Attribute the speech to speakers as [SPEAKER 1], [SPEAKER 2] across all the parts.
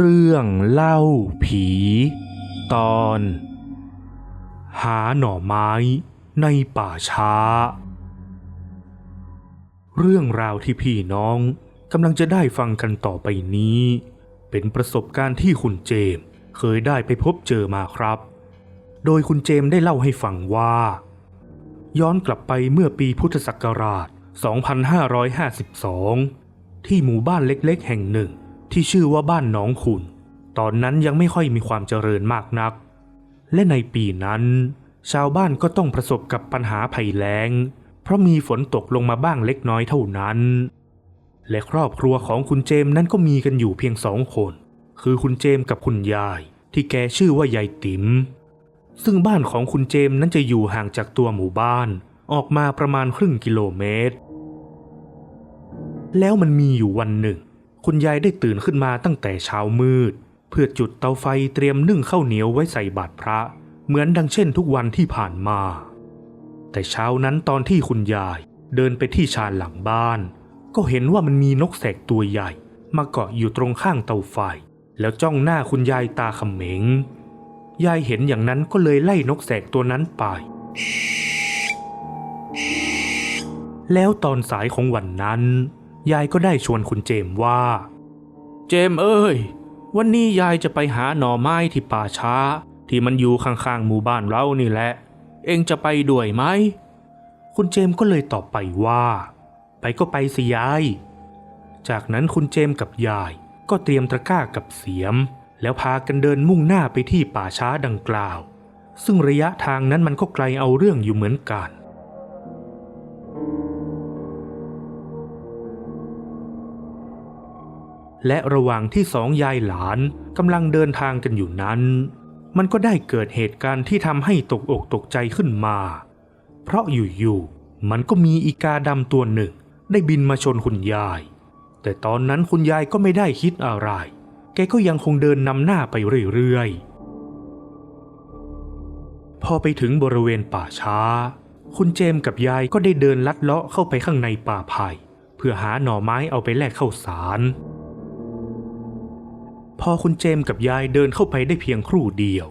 [SPEAKER 1] เรื่องเล่าผี ตอน หาหน่อไม้ในป่าช้า เรื่องราวที่พี่น้องกำลังจะได้ฟังกันต่อไปนี้ เป็นประสบการณ์ที่คุณเจมส์เคยได้ไปพบเจอมาครับ โดยคุณเจมส์ได้เล่าให้ฟังว่า ย้อนกลับไปเมื่อปีพุทธศักราช 2552 ที่หมู่บ้านเล็กๆ แห่งหนึ่ง ที่ชื่อว่าบ้านหนองขุนตอนนั้นยังไม่ค่อยมีความเจริญมากนัก และในปีนั้น ชาวบ้านก็ต้องประสบกับปัญหาภัยแล้ง เพราะมีฝนตกลงมาบ้างเล็กน้อยเท่านั้น และครอบครัวของคุณเจมส์นั้นก็มีกันอยู่เพียงสองคน คือคุณเจมส์กับคุณยาย ที่แกชื่อว่ายายติ๋มซึ่งบ้านของคุณเจมส์นั้นจะอยู่ห่างจากตัวหมู่บ้าน ออกมาประมาณครึ่งกิโลเมตร แล้วมันมีอยู่วันหนึ่ง คุณยายได้ตื่นขึ้นมาตั้งแต่เช้ามืด เพื่อจุดเตาไฟเตรียมนึ่งข้าวเหนียวไว้ใส่บาตรพระ เหมือนดังเช่นทุกวันที่ผ่านมา แต่เช้านั้นตอนที่คุณยายเดินไปที่ชานหลังบ้าน ก็เห็นว่ามันมีนกแสกตัวใหญ่ มาเกาะอยู่ตรงข้างเตาไฟ แล้วจ้องหน้าคุณยายตาเขม็งยายเห็นอย่างนั้นก็เลยไล่นกแสกตัวนั้นไป แล้วตอนสายของวันนั้น ยายก็ได้ชวนคุณเจมว่า เจมเอ้ย วันนี้ยายจะไปหาหน่อไม้ที่ป่าช้า ที่มันอยู่ข้างๆหมู่บ้านเรานี่แหละ เองจะไปด้วยไหม คุณเจมก็เลยตอบไปว่า ไปก็ไปสิยาย จากนั้นคุณเจมกับยายก็เตรียมตะกร้ากับเสียม แล้วพากันเดินมุ่งหน้าไปที่ป่าช้าดังกล่าว ซึ่งระยะทางนั้นมันก็ไกลเอาเรื่องอยู่เหมือนกัน และระหว่างที่สองยายหลานกำลังเดินทางกันอยู่นั้น มันก็ได้เกิดเหตุการณ์ที่ทำให้ตกอกตกใจขึ้นมา เพราะอยู่ๆมันก็มีอีกาดำตัวหนึ่ง ได้บินมาชนคุณยาย แต่ตอนนั้นคุณยายก็ไม่ได้คิดอะไร แกก็ยังคงเดินนำหน้าไปเรื่อยๆ พอไปถึงบริเวณป่าช้า คุณเจมส์กับยายก็ได้เดินลัดเลาะเข้าไปข้างในป่าไผ่เพื่อหาหน่อไม้เอาไปแลกข้าวสาร พอคุณเจมกับยายเดินเข้าไปได้เพียงครู่เดียว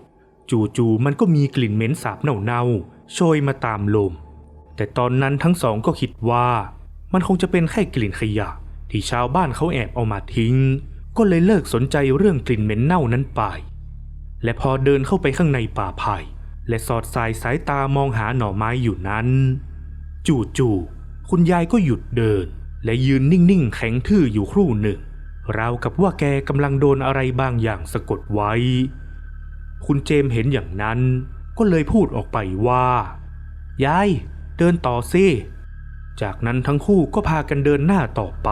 [SPEAKER 1] จู่ๆมันก็มีกลิ่นเหม็นสาบเน่าๆโชยมาตามลม แต่ตอนนั้นทั้งสองก็คิดว่ามันคงจะเป็นแค่กลิ่นขยะ ที่ชาวบ้านเขาแอบเอามาทิ้ง ก็เลยเลิกสนใจเรื่องกลิ่นเหม็นเน่านั้นไป และพอเดินเข้าไปข้างในป่าไผ่และสอดสายสายตามองหาหน่อไม้อยู่นั้น จู่ๆคุณยายก็หยุดเดิน และยืนนิ่งๆแข็งทื่ออยู่ครู่หนึ่ง ราวกับว่าแกกำลังโดนอะไรบางอย่างสะกดไว้ คุณเจมเห็นอย่างนั้น ก็เลยพูดออกไปว่า ยาย เดินต่อสิจากนั้นทั้งคู่ก็พากันเดินหน้าต่อไป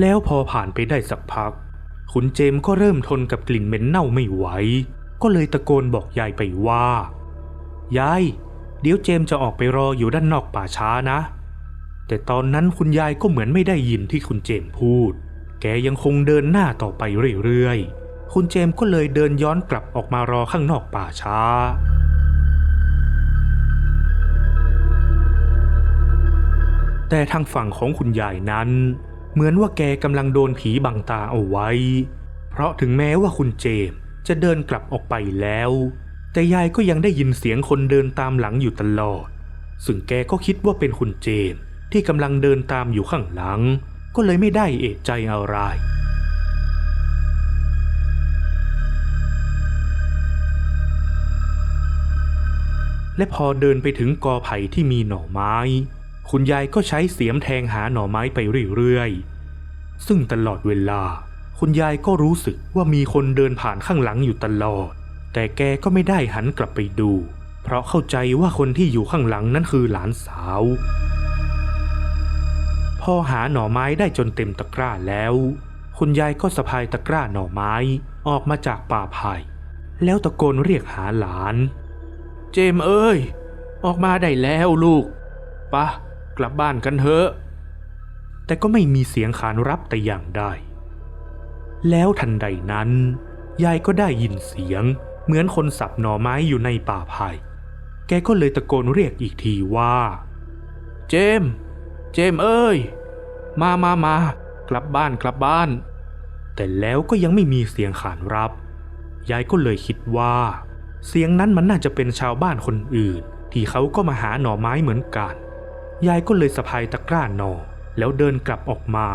[SPEAKER 1] แล้วพอผ่านไปได้สักพัก คุณเจมก็เริ่มทนกับกลิ่นเหม็นเน่าไม่ไหว ก็เลยตะโกนบอกยายไปว่า ยาย เดี๋ยวเจมจะออกไปรออยู่ด้านนอกป่าช้านะ แต่ตอนนั้นคุณยายก็เหมือนไม่ได้ยินที่คุณเจมพูด แกยังคงเดินหน้าต่อไปเรื่อยๆ คุณเจมก็เลยเดินย้อนกลับออกมารอข้างนอกป่าช้า แต่ทางฝั่งของคุณยายนั้น เหมือนว่าแกกำลังโดนผีบังตาเอาไว้ เพราะถึงแม้ว่าคุณเจมจะเดินกลับออกไปแล้ว แต่ยายก็ยังได้ยินเสียงคนเดินตามหลังอยู่ตลอด ซึ่งแกก็คิดว่าเป็นคุณเจมส์ ที่กำลังเดินตามอยู่ข้างหลัง ก็เลยไม่ได้เอะใจอะไร และพอเดินไปถึงกอไผ่ที่มีหน่อไม้ คุณยายก็ใช้เสียมแทงหาหน่อไม้ไปเรื่อยๆ ซึ่งตลอดเวลา คุณยายก็รู้สึกว่ามีคนเดินผ่านข้างหลังอยู่ตลอด แต่แกก็ไม่ได้หันกลับไปดู เพราะเข้าใจว่าคนที่อยู่ข้างหลังนั้นคือหลานสาว พอหาหน่อไม้ได้จนเต็มตะกร้าแล้ว คุณยายก็สะพายตะกร้าหน่อไม้ออกมาจากป่าไผ่แล้วตะโกนเรียกหาหลาน เจมส์เอ้ย ออกมาได้แล้วลูกปะกลับบ้านกันเถอะ แต่ก็ไม่มีเสียงขานรับแต่อย่างใดแล้วทันใดนั้น ยายก็ได้ยินเสียง เหมือนคนสับหน่อไม้อยู่ในป่าไผ่แกก็เลยตะโกนเรียกอีกทีว่า เจมส์ เจมเอ้ย มามามากลับบ้านกลับบ้าน แต่แล้วก็ยังไม่มีเสียงขานรับ ยายก็เลยคิดว่า เสียงนั้นมันน่าจะเป็นชาวบ้านคนอื่น ที่เขาก็มาหาหน่อไม้เหมือนกัน ยายก็เลยสะพายตะกร้าหน่อแล้วเดินกลับออกมา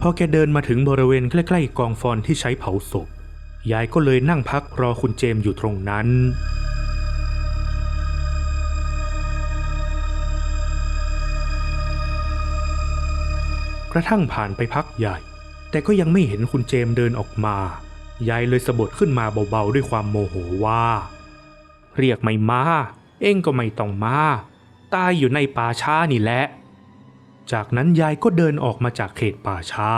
[SPEAKER 1] พอแกเดินมาถึงบริเวณใกล้ ๆ กองฟอนที่ใช้เผาศพ ยายก็เลยนั่งพักรอคุณเจมอยู่ตรงนั้น กระทั่งผ่านไปพักใหญ่ แต่ก็ยังไม่เห็นคุณเจมเดินออกมายายเลยสะบดขึ้นมาเบาๆด้วยความโมโหว่า เรียกไม่มา เองก็ไม่ต้องมา ตายอยู่ในป่าช้านี่แหละ จากนั้นยายก็เดินออกมาจากเขตป่าช้า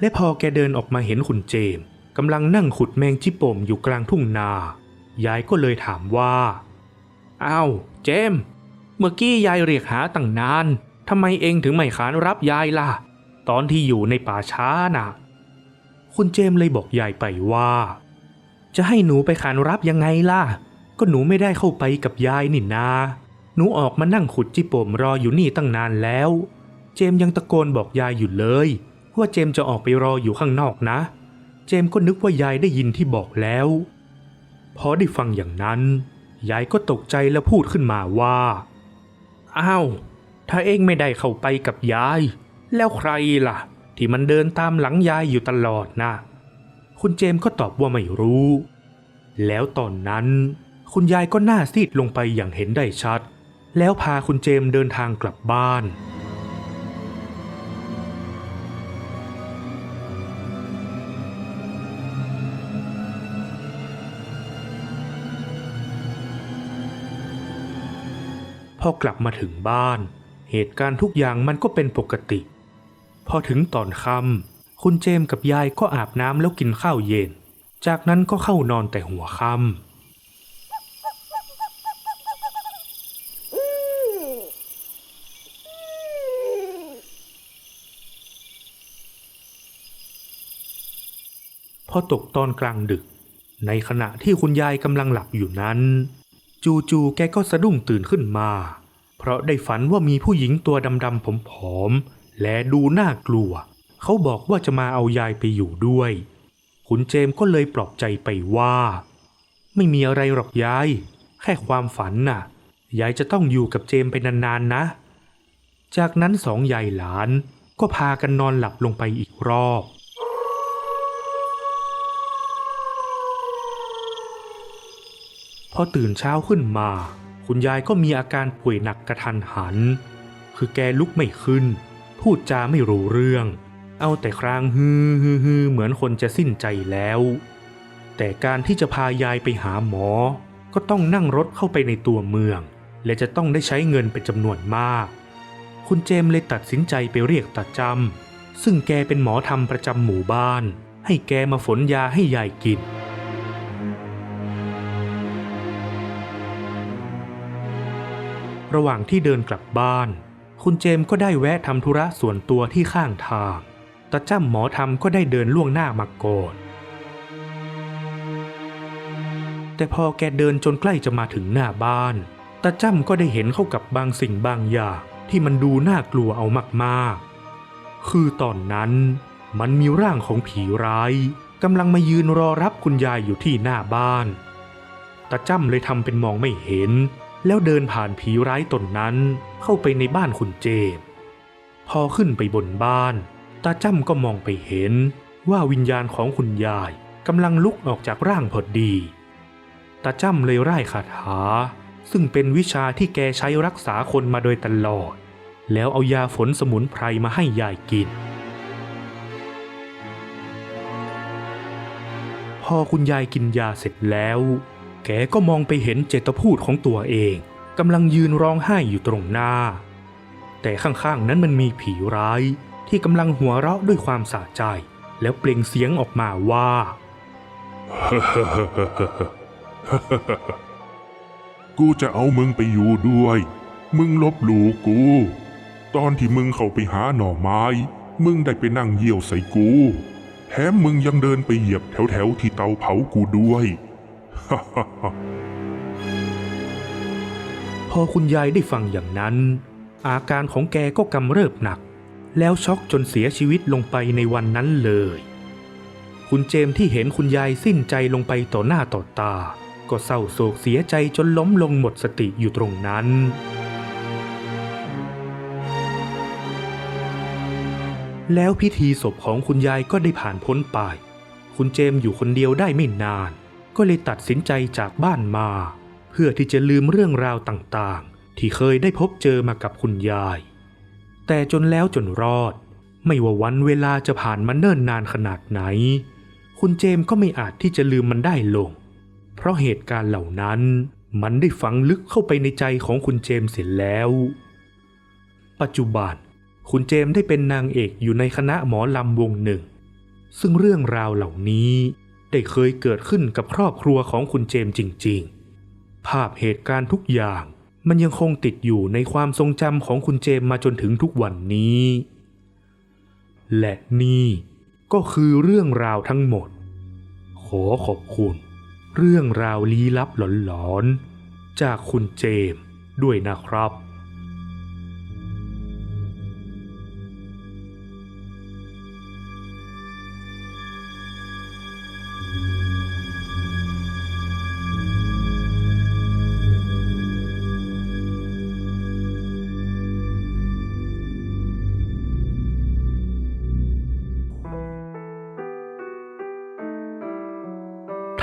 [SPEAKER 1] และพอแกเดินออกมาเห็นคุณเจมกำลังนั่งขุดแมงจิโป่มอยู่กลางทุ่งนา ยายก็เลยถามว่า อ้าว เจม เมื่อกี้ยายเรียกหาตั้งนาน ทำไมเองถึงไม่ขานรับยายล่ะ ตอนที่อยู่ในป่าช้าน่ะ คุณเจมเลยบอกยายไปว่า จะให้หนูไปขานรับยังไงล่ะ ก็หนูไม่ได้เข้าไปกับยายนี่นาหนูออกมานั่งขุดจิโปมรออยู่นี่ตั้งนานแล้ว เจมยังตะโกนบอกยายอยู่เลย ว่าเจมจะออกไปรออยู่ข้างนอกนะ เจมก็นึกว่ายายได้ยินที่บอกแล้ว พอได้ฟังอย่างนั้น ยายก็ตกใจและพูดขึ้นมาว่า อ้าว ถ้าเองไม่ได้เข้าไปกับยาย แล้วใครล่ะ ที่มันเดินตามหลังยายอยู่ตลอดนะ คุณเจมส์ก็ตอบว่าไม่รู้ แล้วตอนนั้น คุณยายก็หน้าซีดลงไปอย่างเห็นได้ชัด แล้วพาคุณเจมส์เดินทางกลับบ้าน อกลับมาถึงบ้าน เหตุการณ์ทุกอย่างมันก็เป็นปกติ พอถึงตอนค่ำคุณเจมส์กับยายก็อาบน้ำแล้วกินข้าวเย็น จากนั้นก็เข้านอนแต่หัวค่ำพอตกตอนกลางดึก ในขณะที่คุณยายกำลังหลับอยู่นั้น จู่ๆแกก็สะดุ้งตื่นขึ้นมา เพราะได้ฝันว่ามีผู้หญิงตัวดำๆผอมๆและดูน่ากลัว เขาบอกว่าจะมาเอายายไปอยู่ด้วย คุณเจมก็เลยปลอบใจไปว่า ไม่มีอะไรหรอกยาย แค่ความฝันน่ะ ยายจะต้องอยู่กับเจมไปนานๆนะ จากนั้นสองยายหลานก็พากันนอนหลับลงไปอีกรอบ อตื่นเช้าขึ้นมา คุณยายก็มีอาการป่วยหนักกระทันหัน คือแกลุกไม่ขึ้น พูดจาไม่รู้เรื่อง เอาแต่ครางฮือฮือฮือเหมือนคนจะสิ้นใจแล้ว แต่การที่จะพายายไปหาหมอ ก็ต้องนั่งรถเข้าไปในตัวเมือง และจะต้องได้ใช้เงินเป็นจำนวนมาก คุณเจมส์เลยตัดสินใจไปเรียกตาจำซึ่งแกเป็นหมอทำประจำหมู่บ้าน ให้แกมาฝนยาให้ยายกิน ระหว่างที่เดินกลับบ้าน คุณเจมส์ก็ได้แวะทำธุระส่วนตัวที่ข้างทางตาจ้ำหมอทำก็ได้เดินล่วงหน้ามาก่อนแต่พอแกเดินจนใกล้จะมาถึงหน้าบ้านตาจ้ำก็ได้เห็นเข้ากับบางสิ่งบางอย่างที่มันดูน่ากลัวเอามากๆ คือตอนนั้นมันมีร่างของผีร้ายกำลังมายืนรอรับคุณยายอยู่ที่หน้าบ้านตาจ้ำเลยทำเป็นมองไม่เห็น แล้วเดินผ่านผีร้ายตนนั้นเข้าไปในบ้านคุณเจมพอขึ้นไปบนบ้าน ตาจ้ำก็มองไปเห็นว่าวิญญาณของคุณยายกำลังลุกออกจากร่างพอดี ตาจ้ำเลยร่ายคาถา ซึ่งเป็นวิชาที่แกใช้รักษาคนมาโดยตลอด แล้วเอายาฝนสมุนไพรมาให้ยายกิน พอคุณยายกินยาเสร็จแล้ว แกก็มองไปเห็นเจตพูดของตัวเองกำลังยืนร้องไห้อยู่ตรงหน้า แต่ข้างๆนั้นมันมีผีร้ายที่กำลังหัวเราะด้วยความสะใจ แล้วเปล่งเสียงออกมาว่า
[SPEAKER 2] กูจะเอามึงไปอยู่ด้วย มึงลบหลู่กู ตอนที่มึงเข้าไปหาหน่อไม้ มึงได้ไปนั่งเยี่ยวใส่กู แถมมึงยังเดินไปเหยียบแถวๆที่เตาเผากูด้วย
[SPEAKER 1] พอคุณยายได้ฟังอย่างนั้น อาการของแกก็กำเริบหนัก แล้วช็อกจนเสียชีวิตลงไปในวันนั้นเลย คุณเจมที่เห็นคุณยายสิ้นใจลงไปต่อหน้าต่อตา ก็เศร้าโศกเสียใจจนล้มลงหมดสติอยู่ตรงนั้นแล้วพิธีศพของคุณยายก็ได้ผ่านพ้นไป คุณเจมอยู่คนเดียวได้ไม่นาน ก็เลยตัดสินใจจากบ้านมา เพื่อที่จะลืมเรื่องราวต่างๆ ที่เคยได้พบเจอมากับคุณยาย แต่จนแล้วจนรอด ไม่ว่าวันเวลาจะผ่านมาเนิ่นนานขนาดไหน คุณเจมส์ก็ไม่อาจที่จะลืมมันได้ลง เพราะเหตุการณ์เหล่านั้นมันได้ฝังลึกเข้าไปในใจของคุณเจมส์เสียแล้ว ปัจจุบันคุณเจมส์ได้เป็นนางเอกอยู่ในคณะหมอลำวงหนึ่ง ซึ่งเรื่องราวเหล่านี้ ได้เคยเกิดขึ้นกับครอบครัวของคุณเจมส์จริง ๆ ภาพเหตุการณ์ทุกอย่างมันยังคงติดอยู่ในความทรงจำของคุณเจมส์มาจนถึงทุกวันนี้ และนี่ก็คือเรื่องราวทั้งหมด ขอขอบคุณ เรื่องราวลี้ลับหลอนๆ จากคุณเจมส์ด้วยนะครับ